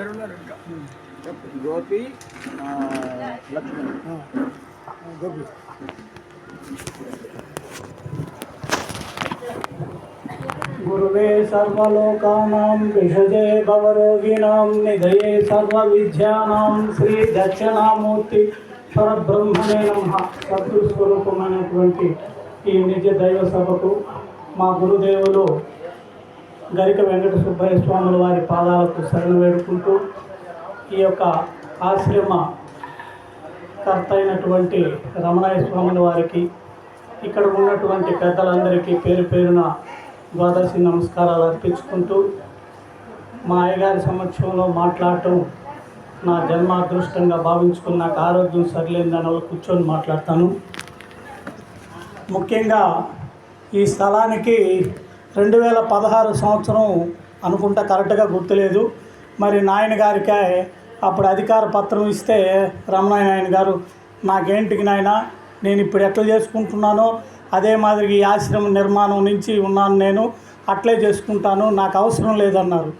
ఇద్దరు ఉన్నారు ఇంకా గోపి ఆ, లక్ష్మణ్. గోపి. గురువే సర్వలోకానాం విషజే భవరోగిణాం నిధయే సర్వవిద్యానాం శ్రీ దక్షిణామూర్తి పరబ్రహ్మణే నమ. సద్గురు స్వరూపమైనటువంటి ఈ నిజ దైవ సభకు మా గురుదేవులు గరిక వెంకట సుబ్బయ్య స్వాముల వారి పాదాలకు శరణ వేడుకుంటూ ఈ యొక్క ఆశ్రమ కర్త అయినటువంటి రమణాయ స్వాముల వారికి ఇక్కడ ఉన్నటువంటి పెద్దలందరికీ పేరు పేరున ద్వాదశి నమస్కారాలు అర్పించుకుంటూ మా అయ్యగారి సమక్షంలో మాట్లాడటం నా జన్మ అదృష్టంగా భావించుకుని నాకు ఆరోగ్యం సరిలేదని దానివల్ల కూర్చొని మాట్లాడతాను. ముఖ్యంగా ఈ స్థలానికి రెండు వేల పదహారు సంవత్సరం అనుకుంటా కరెక్ట్గా గుర్తులేదు. మరి నాయన గారికే అప్పుడు అధికార పత్రం ఇస్తే రమణాయ నాయన గారు నాకేంటికి నాయన నేను ఇప్పుడు ఎట్లా చేసుకుంటున్నానో అదే మాదిరిగా ఈ ఆశ్రమం నిర్మాణం నుంచి ఉన్నాను నేను అట్లే చేసుకుంటాను నాకు అవసరం లేదన్నారు.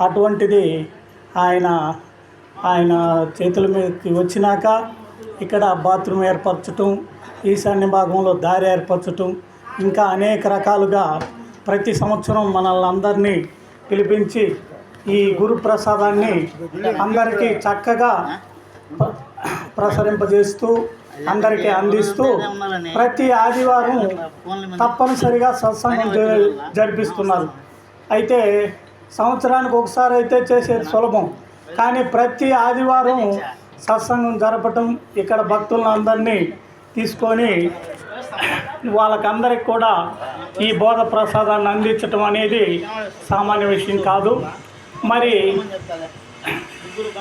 అటువంటిది ఆయన ఆయన చేతుల మీదకి వచ్చినాక ఇక్కడ బాత్రూమ్ ఏర్పరచటం ఈశాన్య భాగంలో దారి ఏర్పరచటం ఇంకా అనేక రకాలుగా ప్రతి సంవత్సరం మనల్ని అందరినీ పిలిపించి ఈ గురు ప్రసాదాన్ని అందరికీ చక్కగా ప్రసరింపజేస్తూ అందరికీ అందిస్తూ ప్రతి ఆదివారం తప్పనిసరిగా సత్సంగం జ- జరిపిస్తున్నారు. అయితే సంవత్సరానికి ఒకసారి అయితే చేసేది సులభం. కానీ ప్రతి ఆదివారం సత్సంగం జరపటం ఇక్కడ భక్తులందరినీ తీసుకొని వాళ్ళకందరికి కూడా ఈ బోధ ప్రసాదాన్ని అందించటం అనేది సామాన్య విషయం కాదు. మరి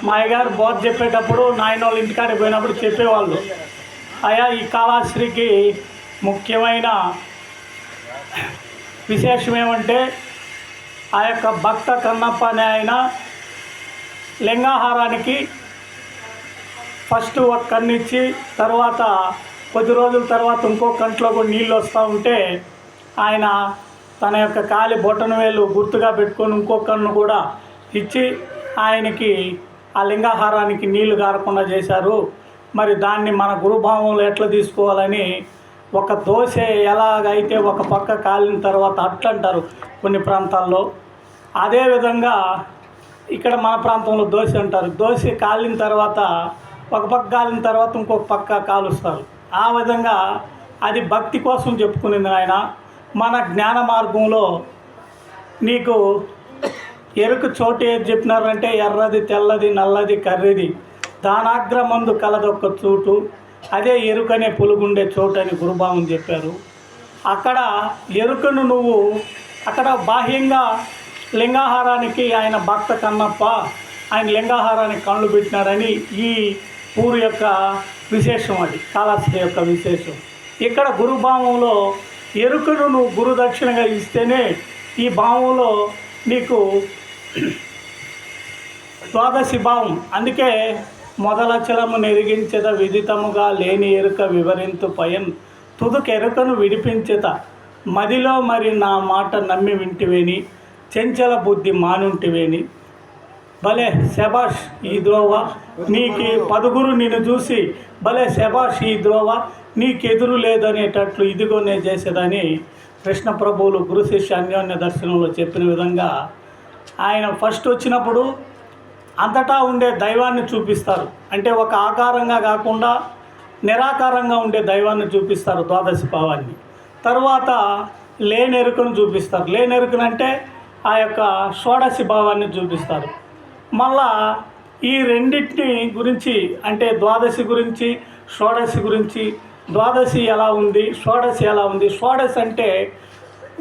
మా అయ్యగారు బోధ చెప్పేటప్పుడు నాయన వాళ్ళ ఇంటికాడికి పోయినప్పుడు చెప్పేవాళ్ళు అయా ఈ కాళాశ్రీకి ముఖ్యమైన విశేషం ఏమంటే ఆ యొక్క భక్త కన్నప్ప అనే ఆయన లింగాహారానికి ఫస్ట్ ఒక కన్ను తర్వాత కొద్ది రోజుల తర్వాత ఇంకో కంట్లో కూడా నీళ్ళు వస్తూ ఉంటే ఆయన తన యొక్క కాలి బొట్టను వేలు గుర్తుగా పెట్టుకొని ఇంకో కన్ను కూడా ఇచ్చి ఆయనకి ఆ లింగాహారానికి నీళ్ళు కారకుండా చేశారు. మరి దాన్ని మన గురుభావంలో ఎట్లా తీసుకోవాలని ఒక దోశ ఎలాగైతే ఒక పక్క కాలిన తర్వాత అట్లా అంటారు కొన్ని ప్రాంతాల్లో అదేవిధంగా ఇక్కడ మన ప్రాంతంలో దోశ అంటారు. దోశ కాలిన తర్వాత ఒక పక్క కాలిన తర్వాత ఇంకొక పక్క కాలుస్తారు. ఆ విధంగా అది భక్తి కోసం చెప్పుకునేది ఆయన. మన జ్ఞాన మార్గంలో నీకు ఎరుకు చోటు ఏది చెప్పినారంటే ఎర్రది తెల్లది నల్లది కర్రిది. దానాగ్ర మందు కలదొక్క చోటు అదే ఎరుకనే పులుగుండే చోటు అని గురుభావం చెప్పారు. అక్కడ ఎరుకను నువ్వు అక్కడ బాహ్యంగా లింగాహారానికి ఆయన భక్త కన్నప్ప ఆయన లింగాహారానికి కళ్ళు పెట్టినారని ఈ ఊరు యొక్క విశేషం అది కాళహస్తి యొక్క విశేషం. ఇక్కడ గురు భావంలో ఎరుకను నువ్వు గురుదక్షిణగా ఇస్తేనే ఈ భావంలో నీకు ద్వాదశి భావం. అందుకే మొదలచలము నెరిగించద విదితముగా లేని ఎరుక వివరింతు పయన్. తుదుకెరుకను విడిపించత మదిలో మరి నా మాట నమ్మి వింటివేని చెంచల బుద్ధి మానుంటివేని. భలే శబాష్ ఈ ద్రోవ. నీకు పదుగురు నిన్ను చూసి భలే శబాష్ ఈ ద్రోవ. నీకెదురు లేదనేటట్లు ఇదిగోనే చేసేదని కృష్ణ ప్రభువులు గురు శిష్య అన్యోన్య దర్శనంలో చెప్పిన విధంగా ఆయన ఫస్ట్ వచ్చినప్పుడు అంతటా ఉండే దైవాన్ని చూపిస్తారు. అంటే ఒక ఆకారంగా కాకుండా నిరాకారంగా ఉండే దైవాన్ని చూపిస్తారు ద్వాదశి భావాన్ని తర్వాత లేనెరుకను చూపిస్తారు. లేనెరుకనంటే ఆ యొక్క షోడశి భావాన్ని చూపిస్తారు. మళ్ళా ఈ రెండింటిని గురించి అంటే ద్వాదశి గురించి షోడశి గురించి ద్వాదశి ఎలా ఉంది షోడశి ఎలా ఉంది షోడశి అంటే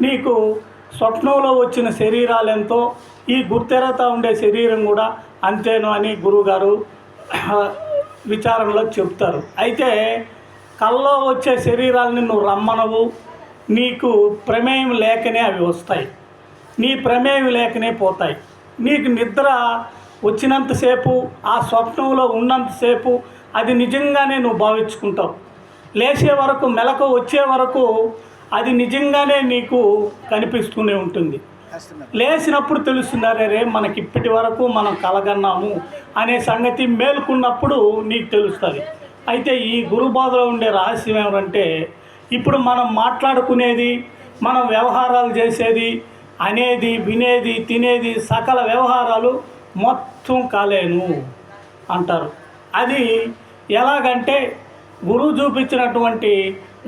నీకు స్వప్నంలో వచ్చిన శరీరాలు ఎంతో ఈ గుర్తెరత ఉండే శరీరం కూడా అంతేను అని గురువుగారు విచారణలో చెప్తారు. అయితే కల్లో వచ్చే శరీరాలని నువ్వు రమ్మనవు నీకు ప్రమేయం లేకనే అవి వస్తాయి. నీ ప్రమేయం లేకనే పోతాయి. నీకు నిద్ర వచ్చినంతసేపు ఆ స్వప్నంలో ఉన్నంతసేపు అది నిజంగానే నువ్వు భావించుకుంటావు. లేచే వరకు మెలకు వచ్చే వరకు అది నిజంగానే నీకు కనిపిస్తూనే ఉంటుంది. లేచినప్పుడు తెలుస్తుంది అరే రే మనకి ఇప్పటి వరకు మనం కలగన్నాము అనే సంగతి మేలుకున్నప్పుడు నీకు తెలుస్తుంది. అయితే ఈ గురుబాధలో ఉండే రహస్యం ఏమంటే ఇప్పుడు మనం మాట్లాడుకునేది మనం వ్యవహారాలు చేసేది అనేది వినేది తినేది సకల వ్యవహారాలు మొత్తం కాలేను అంటారు. అది ఎలాగంటే గురువు చూపించినటువంటి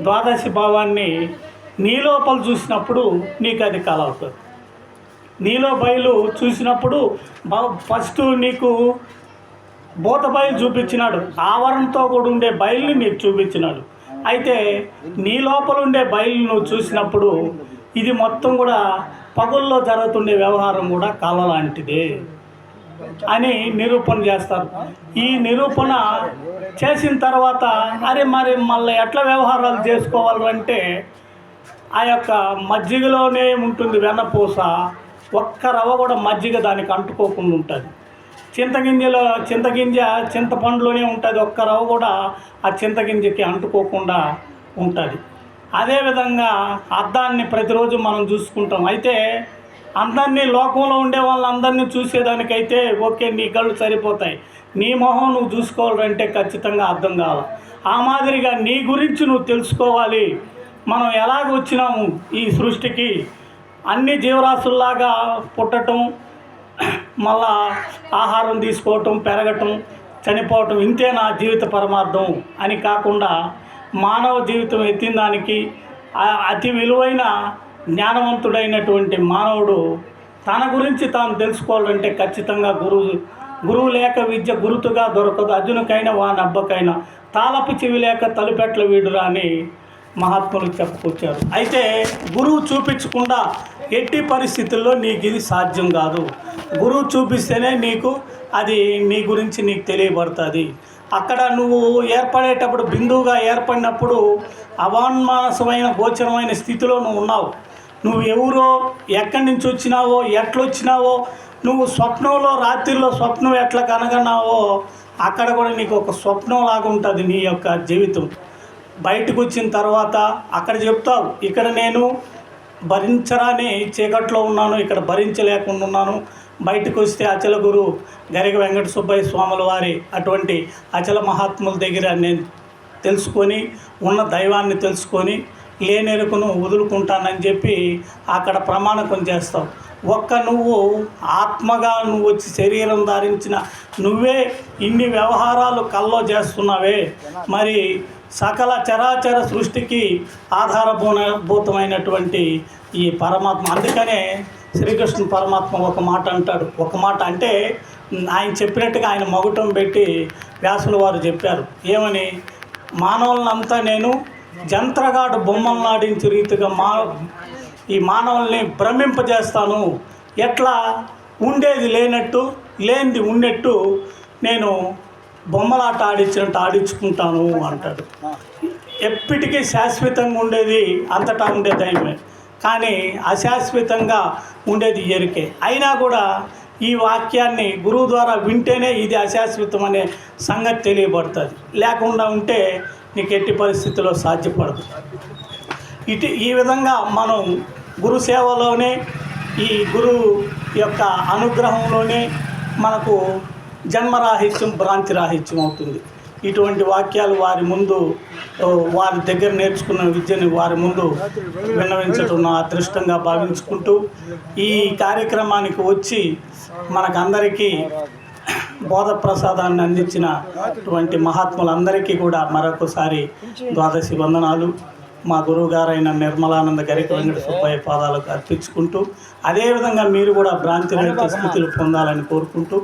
ద్వాదశి భావాన్ని నీ లోపల చూసినప్పుడు నీకు అది కలవుతుంది. నీలో బయలు చూసినప్పుడు ఫస్ట్ నీకు భూత బయలు చూపించినాడు. ఆవరణతో కూడా ఉండే బయలుని నీకు చూపించినాడు. అయితే నీ లోపల ఉండే బయలు నువ్వు చూసినప్పుడు ఇది మొత్తం కూడా పగుల్లో జరుగుతుండే వ్యవహారం కూడా కళ లాంటిదే అని నిరూపణ చేస్తారు. ఈ నిరూపణ చేసిన తర్వాత అరే మరి మళ్ళీ ఎట్లా వ్యవహారాలు చేసుకోవాలంటే ఆ యొక్క మజ్జిగలోనే ఉంటుంది వెన్నపూస. ఒక్క రవ్వ కూడా మజ్జిగ దానికి అంటుకోకుండా ఉంటుంది. చింతగింజలో చింతగింజ చింతపండులోనే ఉంటుంది. ఒక్క రవ్వ కూడా ఆ చింతగింజకి అంటుకోకుండా ఉంటుంది. అదేవిధంగా అద్దాన్ని ప్రతిరోజు మనం చూసుకుంటాం. అయితే అందరినీ లోకంలో ఉండే వాళ్ళందరినీ చూసేదానికైతే ఓకే నీ కళ్ళు సరిపోతాయి. నీ మొహం నువ్వు చూసుకోవాలంటే ఖచ్చితంగా అర్థం కావాలి? ఆ మాదిరిగా నీ గురించి నువ్వు తెలుసుకోవాలి. మనం ఎలాగ వచ్చినాము ఈ సృష్టికి? అన్ని జీవరాశుల్లాగా పుట్టటం మళ్ళా ఆహారం తీసుకోవటం పెరగటం చనిపోవటం ఇంతే నా జీవిత పరమార్థం అని కాకుండా మానవ జీవితం ఎత్తిన దానికి అతి విలువైన జ్ఞానవంతుడైనటువంటి మానవుడు తన గురించి తాను తెలుసుకోవాలంటే ఖచ్చితంగా గురువు గురువు లేక విద్య గురుతుగా దొరకదు. అర్జునుకైనా వానబ్బకైనా తాళపు చెవి లేక తలుపెట్ల వీడురా అని మహాత్ములు చెప్పుకొచ్చారు. అయితే గురువు చూపించకుండా ఎట్టి పరిస్థితుల్లో నీకు ఇది సాధ్యం కాదు. గురువు చూపిస్తేనే నీకు అది నీ గురించి నీకు తెలియబడుతుంది. అక్కడ నువ్వు ఏర్పడేటప్పుడు బిందువుగా ఏర్పడినప్పుడు అవాన్మానసమైన గోచరమైన స్థితిలో నువ్వు ఉన్నావు. నువ్వు ఎవరో ఎక్కడి నుంచి వచ్చినావో ఎట్లొచ్చినావో నువ్వు స్వప్నంలో రాత్రిలో స్వప్నం ఎట్లా కనగన్నావో అక్కడ కూడా నీకు ఒక స్వప్నం లాగా ఉంటుంది నీ యొక్క జీవితం. బయటకు వచ్చిన తర్వాత అక్కడ చెప్తావు ఇక్కడ నేను భరించరాని చీకట్లో ఉన్నాను ఇక్కడ భరించలేకుండా ఉన్నాను. బయటకు వస్తే అచల గురు గరిగ వెంకట సుబ్బయ్య స్వాముల వారి అటువంటి అచల మహాత్ముల దగ్గర నేను తెలుసుకొని ఉన్న దైవాన్ని తెలుసుకొని లేనెరుకును వదులుకుంటానని చెప్పి అక్కడ ప్రమాణకం చేస్తావు. ఒక్క నువ్వు ఆత్మగా నువ్వు వచ్చి శరీరం ధరించిన నువ్వే ఇన్ని వ్యవహారాలు కల్లో చేస్తున్నావే. మరి సకల చరాచర సృష్టికి ఆధారభూతమైనటువంటి ఈ పరమాత్మ. అందుకనే శ్రీకృష్ణ పరమాత్మ ఒక మాట అంటాడు. ఒక మాట అంటే ఆయన చెప్పినట్టుగా ఆయన మగుటం పెట్టి వ్యాసుల వారు చెప్పారు. ఏమని? మానవులనంతా నేను జంత్రగాడు బొమ్మలు రీతిగా మా ఈ మానవుల్ని భ్రమింపజేస్తాను. ఎట్లా? ఉండేది లేనట్టు లేనిది ఉన్నట్టు నేను బొమ్మలాట ఆడించినట్టు ఆడించుకుంటాను అంటాడు. ఎప్పటికీ శాశ్వతంగా ఉండేది అంతటా ఉండే దైవమే. కానీ అశాశ్వతంగా ఉండేది ఎరికే అయినా కూడా ఈ వాక్యాన్ని గురువు ద్వారా వింటేనే ఇది అశాశ్వతం అనే సంగతి తెలియబడుతుంది. లేకుండా ఉంటే నీకు ఎట్టి పరిస్థితుల్లో సాధ్యపడదు. ఇటు ఈ విధంగా మనం గురు సేవలోనే ఈ గురువు యొక్క అనుగ్రహంలోనే మనకు జన్మరాహిత్యం భ్రాంతి రాహిత్యం అవుతుంది. ఇటువంటి వాక్యాలు వారి ముందు వారి దగ్గర నేర్చుకున్న విద్యని వారి ముందు విన్నవించడం నా అదృష్టంగా భావించుకుంటూ ఈ కార్యక్రమానికి వచ్చి మనకందరికీ బోధ ప్రసాదాన్ని అందించినటువంటి మహాత్ములందరికీ కూడా మరొకసారి ద్వాదశి వందనాలు. మా గురువు గారైన నిర్మలానంద గరిక వెంకట సుబ్బయ్య పాదాలకు అర్పించుకుంటూ అదేవిధంగా మీరు కూడా భ్రాంతి రహిత స్థితిలో పొందాలని కోరుకుంటూ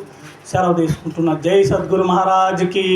సెలవు తీసుకుంటున్న. జై సద్గురు మహారాజ్కి.